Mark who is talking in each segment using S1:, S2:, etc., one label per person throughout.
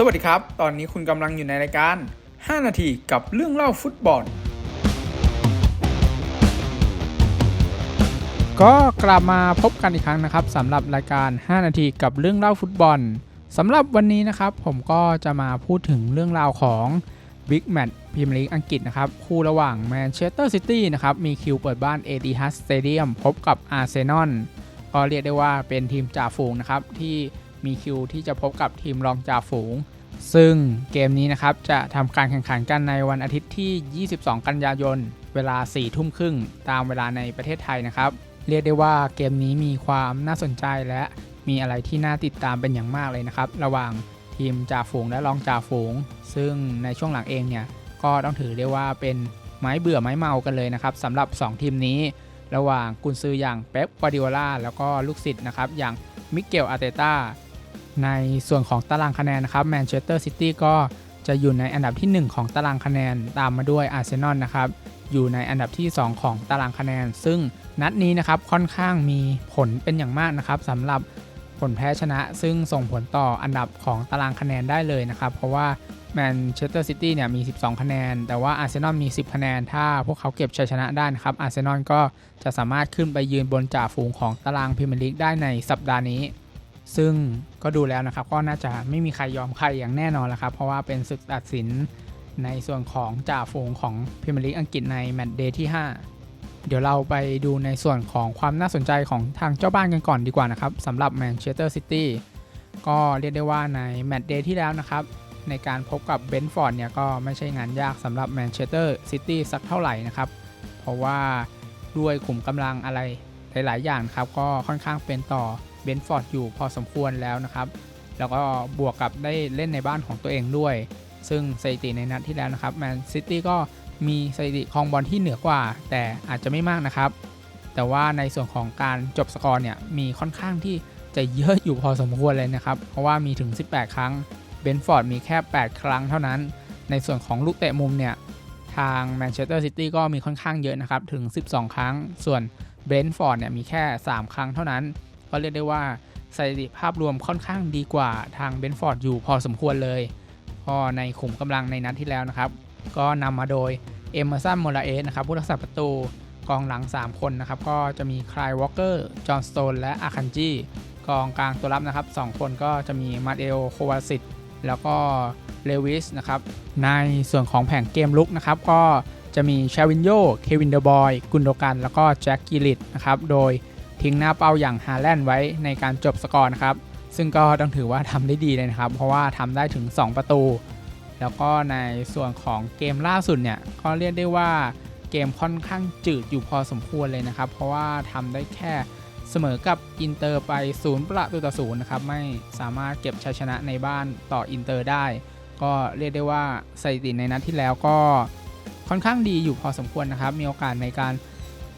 S1: สวัสดีครับ ตอนนี้คุณกำลังอยู่ในรายการ 5 นาทีกับเรื่องเล่าฟุตบอล ก็กลับมาพบกันอีกครั้งนะครับสำหรับรายการ 5 นาทีกับเรื่องเล่าฟุตบอลสำหรับวันนี้นะครับ ผมก็จะมาพูดถึงเรื่องราวของบิ๊กแมตช์พรีเมียร์ลีกอังกฤษนะครับคู่ระหว่างแมนเชสเตอร์ซิตี้นะครับมีคิวเปิดบ้าน e t i h a d Stadium พบกับอาร์เซนอลก็เรียกได้ว่าเป็นทีมจ่าฝูงนะครับที่ มีคิวที่จะพบกับทีมรองจ่าฝูง ซึ่งเกมนี้นะครับจะทำการแข่งขันกันในวันอาทิตย์ที่ 22 กันยายน เวลา 4 ทุ่มครึ่งตามเวลาในประเทศไทยนะครับ เรียกได้ว่าเกมนี้มีความน่าสนใจและมีอะไรที่น่าติดตามเป็นอย่างมากเลยนะครับ ระหว่างทีมจ่าฝูงและรองจ่าฝูง ซึ่งในช่วงหลังเองเนี่ยก็ต้องถือได้ว่าเป็นไม้เบื่อไม้เมากันเลยนะครับสำหรับ 2 ทีมนี้ ระหว่างกุนซืออย่างเป๊ปกวาร์ดิโอลาแล้วก็ลูกศิษย์นะครับอย่างมิเกลอาร์เตต้า ในส่วนของตารางคะแนนนะครับแมนเชสเตอร์ซิตี้ก็จะอยู่ในอันดับที่ 1 ของตารางคะแนนตามมาด้วยอาร์เซนอลนะครับอยู่ในอันดับที่ 2 ของตารางคะแนน ซึ่งนัดนี้นะครับค่อนข้างมีผลเป็นอย่างมากนะครับสำหรับผลแพ้ชนะ ซึ่งส่งผลต่ออันดับของตารางคะแนนได้เลยนะครับ เพราะว่าแมนเชสเตอร์ซิตี้เนี่ยมี 12 คะแนน แต่ว่าอาร์เซนอลมี 10 คะแนน ถ้าพวกเขาเก็บชัยชนะได้นะครับอาร์เซนอลก็จะสามารถขึ้นไปยืนบนจ่าฝูงของตารางพรีเมียร์ลีกได้ในสัปดาห์นี้ ซึ่งก็ดูแล้วนะครับก็น่าจะไม่มีใครยอมใครอย่างแน่นอนแล้วครับ เพราะว่าเป็นศึกตัดสินในส่วนของจ่าฝูงของพรีเมียร์ลีกอังกฤษในแมตช์เดย์ที่ 5 เดี๋ยวเราไปดูในส่วนของความน่าสนใจของทางเจ้าบ้านกันก่อนดีกว่านะครับสำหรับแมนเชสเตอร์ซิตี้ก็เรียกได้ว่าในแมตช์เดย์ที่แล้วนะครับ ในการพบกับเบนฟอร์ดเนี่ยก็ไม่ใช่งานยากสำหรับแมนเชสเตอร์ซิตี้สักเท่าไหร่นะครับ เพราะว่าด้วยขุมกำลังอะไรหลาย ๆ อย่างครับก็ค่อนข้างเป็นต่อ บนฟอร์ดอยู่พอสมควรแล้วนะครับ แล้วก็บวกกับได้เล่นในบ้านของตัวเองด้วย ซึ่งสถิติในนัดที่แล้วนะครับแมนซิตี้ก็มีสถิติครองบอลที่เหนือกว่า แต่อาจจะไม่มากนะครับ แต่ว่าในส่วนของการจบสกอร์เนี่ยมีค่อนข้างที่จะเยอะอยู่พอสมควรเลยนะครับ เพราะว่ามีถึง 18 ครั้งเบนฟอร์ดมีแค่ 8 ครั้งเท่านั้น ในส่วนของลูกเตะมุมเนี่ยทางแมนเชสเตอร์ซิตี้ก็มีค่อนข้างเยอะนะครับ ถึง 12 ครั้ง ส่วนเบนฟอร์ดเนี่ยมีแค่ 3 ครั้งเท่านั้น ก็เรียกได้ว่าสถิติภาพรวมค่อนข้างดีกว่าทางเบนฟอร์ดอยู่พอสมควรเลยพอในขุมกำลังในนัดที่แล้วนะครับ ก็นำมาโดยเอเมอร์สันโมราเอสนะครับผู้รักษาประตูกองหลัง 3 คนนะครับ ก็จะมีคลายวอลเกอร์ จอห์นสโตน และอาคันจีกองกลางตัวรับนะครับ 2 คนก็จะมีมาเอลโควาซิตแล้วก็เลวิสนะครับ ในส่วนของแผงเกมลุกนะครับ ก็จะมีชาวินโย เควินเดอร์บอย กุนโดกัน แล้วก็แจ็คกิลิตนะครับ โดย ทิ้งหน้าเป้าอย่างฮาแลนด์ไว้ในการจบสกอร์นะครับ ซึ่งก็ต้องถือว่าทำได้ดีเลยนะครับ เพราะว่าทำได้ถึง 2 ประตู แล้วก็ในส่วนของเกมล่าสุดเนี่ยก็เรียกได้ว่าเกมค่อนข้างจืดอยู่พอสมควรเลยนะครับ เพราะว่าทำได้แค่เสมอกับอินเตอร์ไป 0 ประตูต่อศูนย์นะครับ ไม่สามารถเก็บชัยชนะในบ้านต่ออินเตอร์ได้ ก็เรียกได้ว่าสถิติในนัดที่แล้วก็ค่อนข้างดีอยู่พอสมควรนะครับ มีโอกาสในการ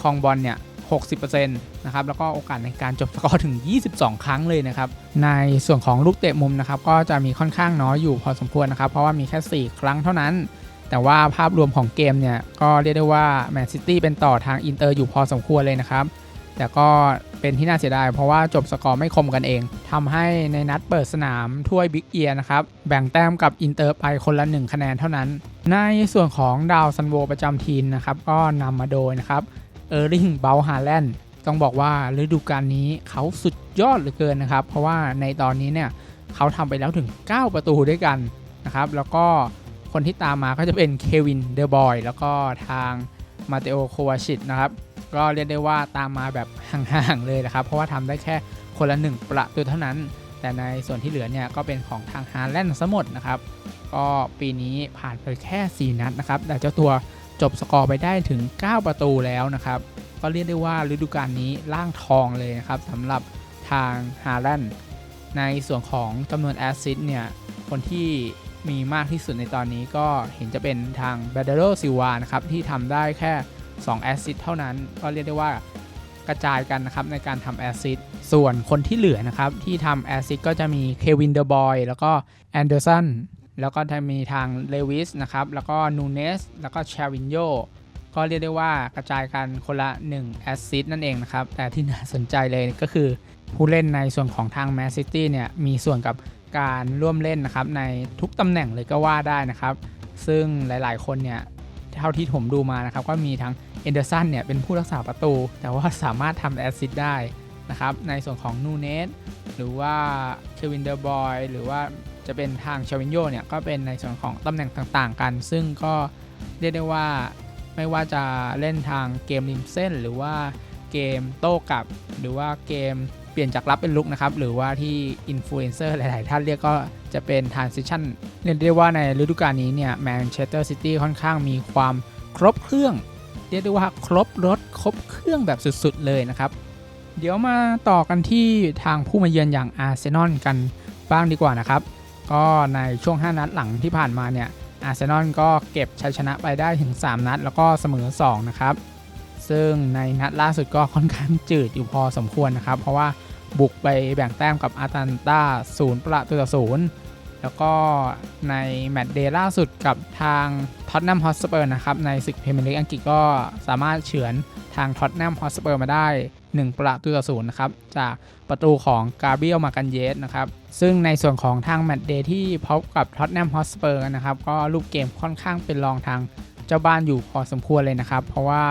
S1: ครองบอลเนี่ย 60%นะครับแล้วก็โอกาสในการจบสกอร์ถึง 22 ครั้งเลยนะครับในส่วนของลูกเตะมุมนะครับก็จะมีค่อนข้างน้อยอยู่พอสมควรนะครับเพราะว่ามีแค่ 4 ครั้งเท่านั้น แต่ว่าภาพรวมของเกมเนี่ยก็เรียกได้ว่าแมนซิตี้เป็นต่อทางอินเตอร์อยู่พอสมควรเลยนะครับแต่ก็เป็นที่น่าเสียดายเพราะว่าจบสกอร์ไม่คมกันเองทำให้ในนัดเปิดสนามถ้วยบิ๊กเอียนะครับ แบ่งแต้มกับอินเตอร์ไปคนละ 1 คะแนนเท่านั้น ในส่วนของดาวซันโวประจำทีมนะครับ ก็นำมาโดยนะครับ ออร์ลิงเบลฮาแลนด์ต้องบอกว่าฤดูกาลนี้เขาสุดยอดเหลือเกินนะครับ เพราะว่าในตอนนี้เนี่ยเขาทำไปแล้วถึง 9 ประตูด้วยกันนะครับ แล้วก็คนที่ตามมาก็จะเป็นเควินเดอร์บอยแล้วก็ทางมาเตโอโควาชิตนะครับ ก็เรียกได้ว่าตามมาแบบห่างๆเลยนะครับ เพราะว่าทำได้แค่คนละหนึ่งประตูเท่านั้น แต่ในส่วนที่เหลือเนี่ยก็เป็นของทางฮาแลนด์ซะหมดนะครับ ก็ปีนี้ผ่านไปแค่ 4 นัดนะครับ แต่เจ้าตัว จบสกอร์ไปได้ถึง 9 ประตูแล้วนะครับ ก็เรียกได้ว่าฤดูกาลนี้ล่างทองเลยนะครับสำหรับทางฮาแลนด์ในส่วนของจำนวนแอสซิสเนี่ย คนที่มีมากที่สุดในตอนนี้ก็เห็นจะเป็นทางเบเดโรซิวานะครับ ที่ทำได้แค่ 2 แอสซิสเท่านั้น ก็เรียกได้ว่ากระจายกันนะครับในการทำแอสซิสส่วนคนที่เหลือนะครับ ที่ทำแอสซิสก็จะมีเควินเดอร์บอยแล้วก็แอนเดอร์สัน แล้วก็จะมีทางเลวิสนะครับ แล้วก็นูเนส แล้วก็ชาวินโยก็เรียกได้ว่ากระจายกันคนละ1แอสซิสต์นั่นเองนะครับ แต่ที่น่าสนใจเลยก็คือผู้เล่นในส่วนของทางแมนซิตี้เนี่ย มีส่วนกับการร่วมเล่นนะครับ ในทุกตำแหน่งเลยก็ว่าได้นะครับ ซึ่งหลายๆ คนเนี่ย เท่าที่ผมดูมานะครับ ก็มีทั้งเอนเดอร์สันเนี่ย เป็นผู้รักษาประตู แต่ว่าสามารถทำแอสซิสต์ได้ นะครับในส่วนของนูเนสหรือว่าเควินเดอร์บอยหรือว่าจะเป็นทางชาวินโยเนี่ยก็เป็นในส่วนของตำแหน่งต่างๆกัน ซึ่งก็เรียกได้ว่าไม่ว่าจะเล่นทางเกมริมเส้น หรือว่าเกมโต้กลับ หรือว่าเกมเปลี่ยนจากรับเป็นลุกนะครับ หรือว่าที่อินฟลูเอนเซอร์หลาย ๆ ท่านเรียกก็จะเป็น transition เรียกได้ว่าในฤดูกาลนี้เนี่ยแมนเชสเตอร์ซิตี้ค่อนข้างมีความครบเครื่อง เรียกได้ว่าครบรถครบเครื่องแบบสุด ๆ เลยนะครับ เดี๋ยวมาต่อกันที่ทางผู้มาเยือนอย่างอาร์เซนอลกันบ้างดีกว่านะครับ ก็ในช่วง 5 นัดหลังที่ผ่านมาเนี่ยอาร์เซนอลก็เก็บชัยชนะไปได้ถึง 3 นัด แล้วก็เสมอ 2 นะครับ ซึ่งในนัดล่าสุดก็ค่อนข้างจืดอยู่พอสมควรนะครับ เพราะว่าบุกไปแบ่งแต้มกับอาตันตาศูนย์ประตูต่อศูนย์แล้วก็ในแมตช์เดย์ล่าสุดกับทางท็อตแนมฮอสเปอร์นะครับ ในศึกพรีเมียร์ลีกอังกฤษก็สามารถเฉือนทางท็อตแนมฮอสเปอร์มาได้ 1 ประตูต่อศูนย์นะครับ จากประตูของกาเบียลมากันเยสนะครับ ซึ่งในส่วนของทางแมตช์เดย์ที่พบกับท็อตแนมฮอสเปอร์นะครับ ก็รูปเกมค่อนข้างเป็นรองทางเจ้าบ้านอยู่พอสมควรเลยนะครับ เพราะว่า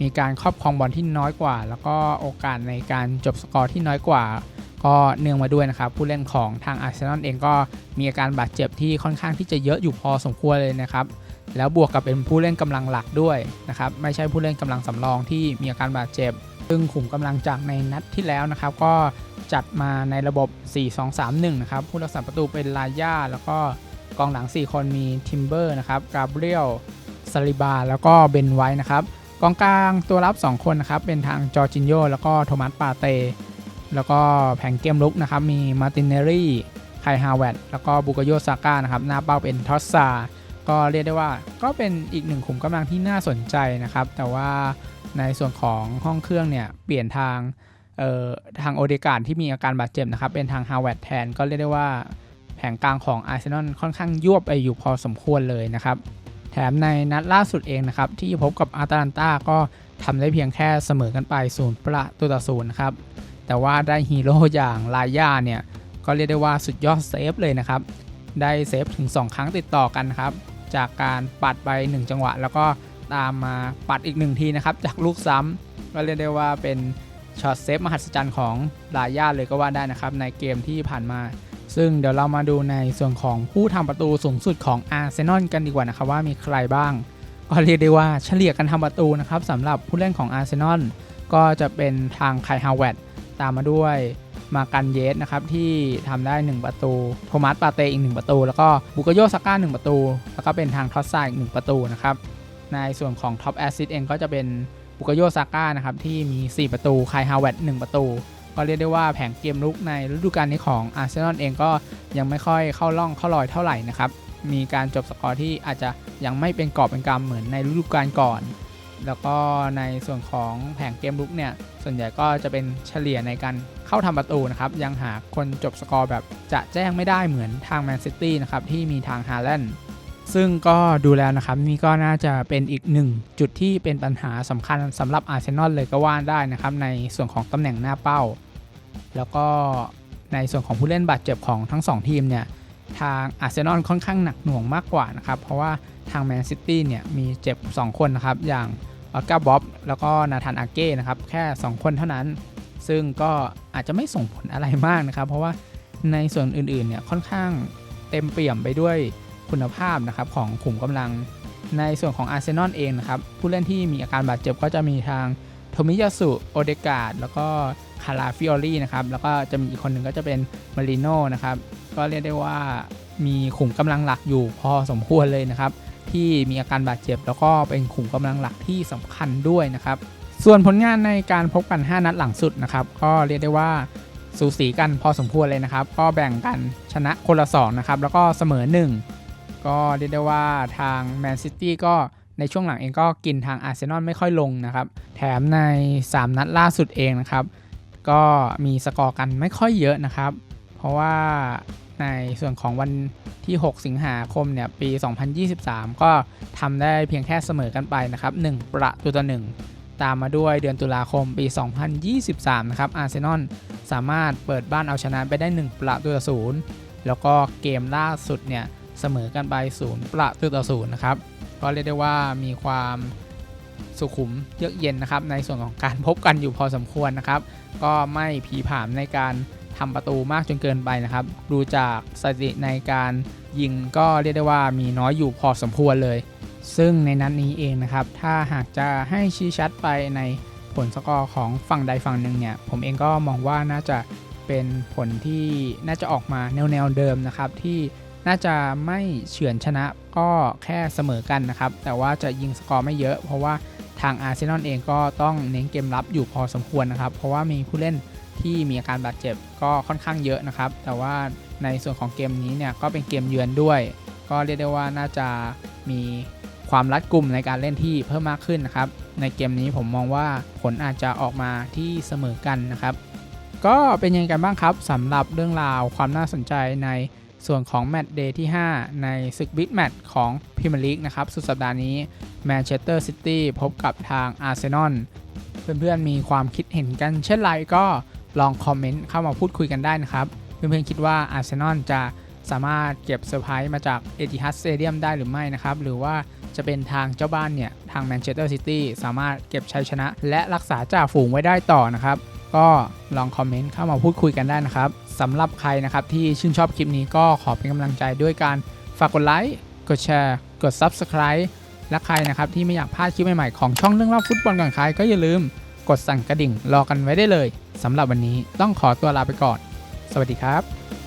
S1: มีการครอบครองบอลที่น้อยกว่า แล้วก็โอกาสในการจบสกอร์ที่น้อยกว่า ก็เนื่องมาด้วยนะครับ ผู้เล่นของทางอาร์เซนอลเองก็มีอาการบาดเจ็บที่ค่อนข้างที่จะเยอะอยู่พอสมควรเลยนะครับแล้วบวกกับเป็นผู้เล่นกำลังหลักด้วยนะครับไม่ใช่ผู้เล่นกำลังสำรองที่มีอาการบาดเจ็บ ซึ่งขุมกำลังจากในนัดที่แล้วนะครับ ก็จัดมาในระบบ 4-2-3-1 นะครับ ผู้รักษาประตูเป็นลาย่า แล้วก็กองหลัง 4 คนมีทิมเบอร์นะครับกาเบรียลซาลิบา แล้วก็เบนไว้นะครับกองกลางตัวรับ 2 คนนะครับ เป็นทางจอร์จินโยแล้วก็โทมัสปาเต แล้วก็แผงเกมลุกนะครับ มีมาตินเนรี่ไคฮาวเวตแล้วก็บุกโยซาก้านะครับ หน้าเป้าเป็นทอสซาก็เรียกได้ว่าก็เป็นอีกหนึ่งขุมกำลังที่น่าสนใจนะครับ แต่ว่า ในส่วนของห้องเครื่องเนี่ยเปลี่ยนทางทางโอเดการที่มีอาการบาดเจ็บนะครับ เป็นทางฮาวเวตแทนก็เรียกได้ว่าแผงกลางของอาร์เซนอลค่อนข้างยวบไปอยู่พอสมควรเลยนะครับ แถมในนัดล่าสุดเองนะครับ ที่พบกับอาตาลันตาก็ทำได้เพียงแค่เสมอกันไปศูนย์ประตูต่อศูนย์ครับ แต่ว่าได้ฮีโร่อย่างลาย่าเนี่ย ก็เรียกได้ว่าสุดยอดเซฟเลยนะครับ ได้เซฟถึง 2 ครั้งติดต่อกันครับ จากการปัดไป 1 จังหวะ แล้วก็ ตามมาปัดอีก1ทีนะครับ จากลูกซ้ำก็เรียกได้ว่าเป็นช็อตเซฟมหัศจรรย์ของลาย่าเลยก็ว่าได้นะครับ ในเกมที่ผ่านมา ซึ่งเดี๋ยวเรามาดูในส่วนของผู้ทำประตูสูงสุดของอาร์เซนอลกันดีกว่านะครับว่ามีใครบ้าง ก็เรียกได้ว่าเฉลี่ยกันทำประตูนะครับสำหรับผู้เล่นของอาร์เซนอลก็จะเป็นทางไคฮาวเวตตามมาด้วยมากันเยสนะครับที่ทำได้ 1 ประตู โทมัสปาเตอีก 1 ประตู แล้วก็บุกโยซาก้า1ประตู แล้วก็เป็นทางทอสซาอีก 1 ประตูนะครับ ในส่วนของท็อปแอซิสเองก็จะเป็นบุกโยซาก้านะครับที่มี 4 ประตูไคฮาวเวต1ประตู ก็เรียกได้ว่าแผงเกมลุกในฤดูกาลนี้ของอาร์เซนอลเองก็ยังไม่ค่อยเข้าล่องเข้าลอยเท่าไหร่นะครับ มีการจบสกอร์ที่อาจจะยังไม่เป็นกรอบเป็นกำเหมือนในฤดูกาลก่อน แล้วก็ในส่วนของแผงเกมลุกเนี่ยส่วนใหญ่ก็จะเป็นเฉลี่ยในการเข้าทำประตูนะครับยังหาคนจบสกอร์แบบจะแจ้งไม่ได้เหมือนทางแมนซิตี้นะครับที่มีทางฮาแลนด์ ซึ่งก็ดูแล้วนะครับนี่ก็น่าจะเป็นอีกหนึ่งจุดที่เป็นปัญหาสำคัญสำหรับอาร์เซนอลเลยก็ว่าได้นะครับในส่วนของตำแหน่งหน้าเป้า แล้วก็ในส่วนของผู้เล่นบาดเจ็บของทั้ง 2 ทีมเนี่ยทางอาร์เซนอลค่อนข้างหนักหน่วงมากกว่านะครับ เพราะว่าทางแมนซิตี้เนี่ยมีเจ็บ 2 คนนะครับ อย่างออสกาบ๊อบแล้วก็นาธานอาเก้นะครับ แค่ 2 คนเท่านั้น ซึ่งก็อาจจะไม่ส่งผลอะไรมากนะครับ เพราะว่าในส่วนอื่นๆเนี่ยค่อนข้างเต็มเปี่ยมไปด้วย คุณภาพนะครับของขุมกำลัง ในส่วนของอาร์เซนอลเองนะครับผู้เล่นที่มีอาการบาดเจ็บก็จะมีทางโทมิยาสุโอเดกาดแล้วก็คาราฟิออรี่นะครับแล้วก็จะมีอีกคนหนึ่งก็จะเป็นมาริโน่นะครับก็เรียกได้ว่ามีขุมกำลังหลักอยู่พอสมควรเลยนะครับที่มีอาการบาดเจ็บ แล้วก็เป็นขุมกำลังหลักที่สำคัญด้วยนะครับส่วนผลงานในการพบกัน 5 นัดหลังสุดนะครับก็เรียกได้ว่าสูสีกันพอสมควรเลยนะครับ ก็แบ่งกันชนะคนละ2นะครับแล้วก็เสมอ 1 ก็เรียกได้ว่าทางแมนซิตี้ก็ในช่วงหลังเองก็กินทางอาร์เซนอลไม่ค่อยลงนะครับ แถมใน 3 นัดล่าสุดเองนะครับ ก็มีสกอร์กันไม่ค่อยเยอะนะครับ เพราะว่าในส่วนของวันที่ 6 สิงหาคมเนี่ยปี 2023 ก็ทำได้เพียงแค่เสมอกันไปนะครับ 1 ประตูต่อ1ตามมาด้วยเดือนตุลาคมปี 2023 นะครับอาร์เซนอลสามารถเปิดบ้านเอาชนะไปได้ 1 ประตูต่อ0แถแล้วก็เกมล่าสุดเนี่ย เสมอกันไปศูนย์ประตูต่อศูนย์นะครับก็เรียกได้ว่ามีความสุขุมเยือกเย็นนะครับ ในส่วนของการพบกันอยู่พอสมควรนะครับ ก็ไม่ผีผามในการทำประตูมากจนเกินไปนะครับ ดูจากสถิติในการยิงก็เรียกได้ว่ามีน้อยอยู่พอสมควรเลย ซึ่งในนัดนนี้เองนะครับ ถ้าหากจะให้ชี้ชัดไปในผลสกอร์ของฝั่งใดฝั่งหนึ่งเนี่ย ผมเองก็มองว่าน่าจะเป็นผลที่น่าจะออกมาแนวแนวเดิมนะครับที่ น่าจะไม่เฉือนชนะก็แค่เสมอกันนะครับ แต่ว่าจะยิงสกอร์ไม่เยอะ เพราะว่าทางอาร์เซนอลเองก็ต้องเน้นเกมรับอยู่พอสมควรนะครับ เพราะว่ามีผู้เล่นที่มีอาการบาดเจ็บก็ค่อนข้างเยอะนะครับ แต่ว่าในส่วนของเกมนี้เนี่ยก็เป็นเกมเยือนด้วย ก็เรียกได้ว่าน่าจะมีความรัดกลุ่มในการเล่นที่เพิ่มมากขึ้นนะครับ ในเกมนี้ผมมองว่าผลอาจจะออกมาที่เสมอกันนะครับ ก็เป็นยังไงกันบ้างครับสำหรับเรื่องราวความน่าสนใจใน ส่วนของแมตช์เดย์ที่ 5 ในศึกบิ๊กแมตช์ของพรีเมียร์ลีกนะครับ สุดสัปดาห์นี้แมนเชสเตอร์ซิตี้พบกับทางอาร์เซนอลเพื่อนๆมีความคิดเห็นกันเช่นไรก็ลองคอมเมนต์เข้ามาพูดคุยกันได้นะครับ เพื่อนๆคิดว่าอาร์เซนอลจะสามารถเก็บเซอร์ไพรส์มาจากเอติฮัดสเตเดียมได้หรือไม่นะครับ หรือว่าจะเป็นทางเจ้าบ้านเนี่ย ทางแมนเชสเตอร์ซิตี้สามารถเก็บชัยชนะ และรักษาจ่าฝูงไว้ได้ต่อนะครับ ก็ลองคอมเมนต์เข้ามาพูดคุยกันได้นะครับสำหรับใครนะครับที่ชื่นชอบคลิปนี้ก็ขอเป็นกำลังใจด้วยการฝากกดไลค์ กดแชร์ กด Subscribe และใครนะครับที่ไม่อยากพลาดคลิปใหม่ๆของช่องเรื่องเล่าฟุตบอลก่อนใครก็อย่าลืมกดสั่นกระดิ่งรอกันไว้ได้เลยสำหรับวันนี้ต้องขอตัวลาไปก่อน สวัสดีครับ